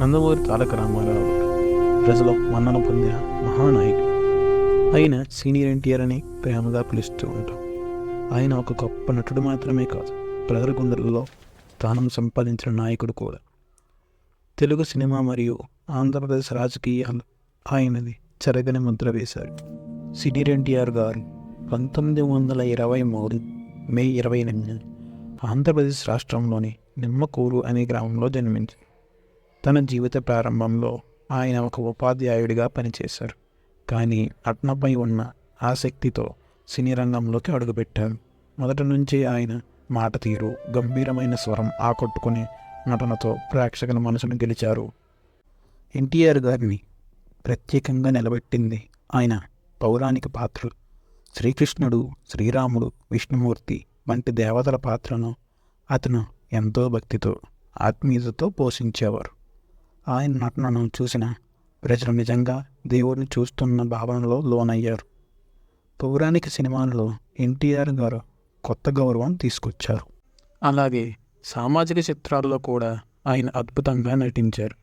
నందమూరి తారక రామారావు ప్రజలు మన్నన పొందిన మహానాయకుడు. ఆయన సీనియర్ ఎన్టీఆర్ అని ప్రేమగా పిలుస్తూ ఉంటాం. ఆయన ఒక గొప్ప నటుడు మాత్రమే కాదు ప్రజల గుండెలలో స్థానం సంపాదించిన నాయకుడు కూడా. తెలుగు సినిమా మరియు ఆంధ్రప్రదేశ్ రాజకీయాలు ఆయనది చెరగని ముద్ర వేశారు. సీనియర్ ఎన్టీఆర్ గారు పంతొమ్మిది వందల ఇరవై మూడు మే ఇరవై ఎనిమిది ఆంధ్రప్రదేశ్ రాష్ట్రంలోని నిమ్మకూరు అనే గ్రామంలో జన్మించారు. తన జీవిత ప్రారంభంలో ఆయన ఒక ఉపాధ్యాయుడిగా పనిచేశారు. కానీ నటనపై ఉన్న ఆసక్తితో సినీ రంగంలోకి అడుగుపెట్టారు. మొదటి నుంచి ఆయన మాట తీరు గంభీరమైన స్వరం ఆకట్టుకునే నటనతో ప్రేక్షకుల మనసును గెలిచారు. ఎన్టీఆర్ గారిని ప్రత్యేకంగా నిలబెట్టింది ఆయన పౌరాణిక పాత్రలు. శ్రీకృష్ణుడు శ్రీరాముడు విష్ణుమూర్తి వంటి దేవతల పాత్రను అతను ఎంతో భక్తితో ఆత్మీయతతో పోషించేవారు. ఆయన నటనను చూసిన ప్రజలు నిజంగా దేవుడిని చూస్తున్న భావనలో లోనయ్యారు. పౌరాణిక సినిమాలలో ఎన్టీఆర్ గారు కొత్త గౌరవం తీసుకొచ్చారు. అలాగే సామాజిక చిత్రాల్లో కూడా ఆయన అద్భుతంగా నటించారు.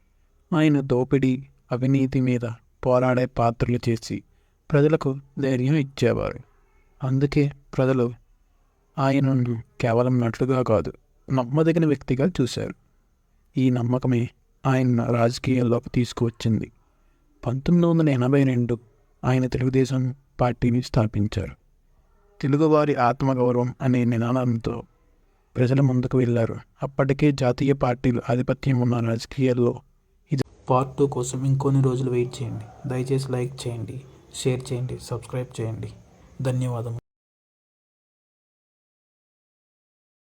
ఆయన దోపిడీ అవినీతి మీద పోరాడే పాత్రలు చేసి ప్రజలకు ధైర్యం ఇచ్చేవారు. అందుకే ప్రజలు ఆయనను కేవలం నటుడుగా కాదు నమ్మదగిన వ్యక్తిగా చూశారు. ఈ నమ్మకమే ఆయన రాజకీయాల్లోకి తీసుకువచ్చింది. పంతొమ్మిది వందల ఎనభై రెండు ఆయన తెలుగుదేశం పార్టీని స్థాపించారు. తెలుగువారి ఆత్మగౌరవం అనే నినాదంతో ప్రజల ముందుకు వెళ్ళారు అప్పటికే జాతీయ పార్టీలు ఆధిపత్యం ఉన్న రాజకీయాల్లో ఇది పార్ట్ టూ కోసం ఇంకొన్ని రోజులు వెయిట్ చేయండి. దయచేసి లైక్ చేయండి షేర్ చేయండి సబ్స్క్రైబ్ చేయండి. ధన్యవాదం